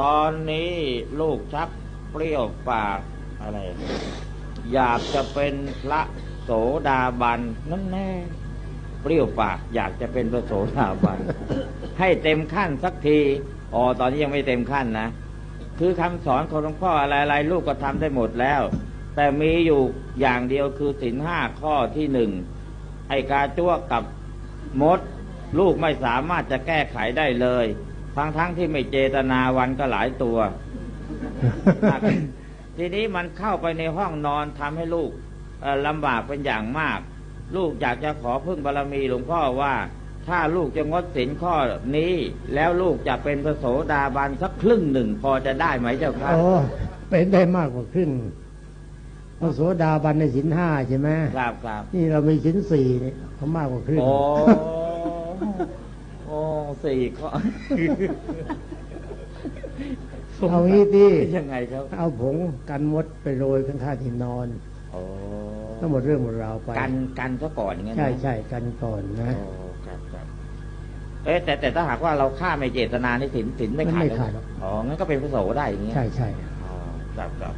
ตอนนี้ลูกชักเปรี้ยวปากอะไร อยากจะเป็นพระโสดาบันนั่นแน่เปรี้ยวปากอยากจะเป็นพระโสดาบัน ให้เต็มขั้นสักทีอ๋อตอนนี้ยังไม่เต็มขั้นนะ คือคำสอนของหลวงพ่ออะไรๆลูกก็ทำได้หมดแล้ว แต่มีอยู่อย่างเดียวคือสินห้าข้อที่หนึ่งไอกาจ้วกกับมด ลูกไม่สามารถจะแก้ไขได้เลย ทั้งๆทที่ไม่เจตนาวันก็หลายตัว ทีนี้มันเข้าไปในห้องนอนทำให้ลูกเอ่อลำบากเป็นอย่างมาก ลูกอยากจะขอพึ่งบารมีหลวงพ่อว่า ถ้าลูกจะงดศีลข้อนี้ แล้วลูกจะเป็นพระโสดาบันสักครึ่งหนึ่งพอจะได้ไหมเจ้าค่ะโอ้เป็นได้มากกว่าครึ่งพระโสดาบันในสินห้าใช่ไหมครับครับนี่เรามีสินสี่เนี่ยเขามากกว่าครึ่งโอ้ โอ้สี่ข้อเอางี้ที่ยังไงครับ เอาผงกันมดไปโรยข้างๆที่นอนโอ้ทั้งหมดเรื่องหมดราวไป กันกันซะก่อนอย่างนั้นนะใช่ใช่กันก่อนนะโอ้ครับครับเอ๊ะแต่แต่ถ้าหากว่าเราฆ่าไม่เจตนานี่สินสินไม่ขาดไม่เลยขาดหรอกอ๋องั้นก็เป็นพระโสได้อย่างเงี้ยใช่ใช่อ๋อครับครับ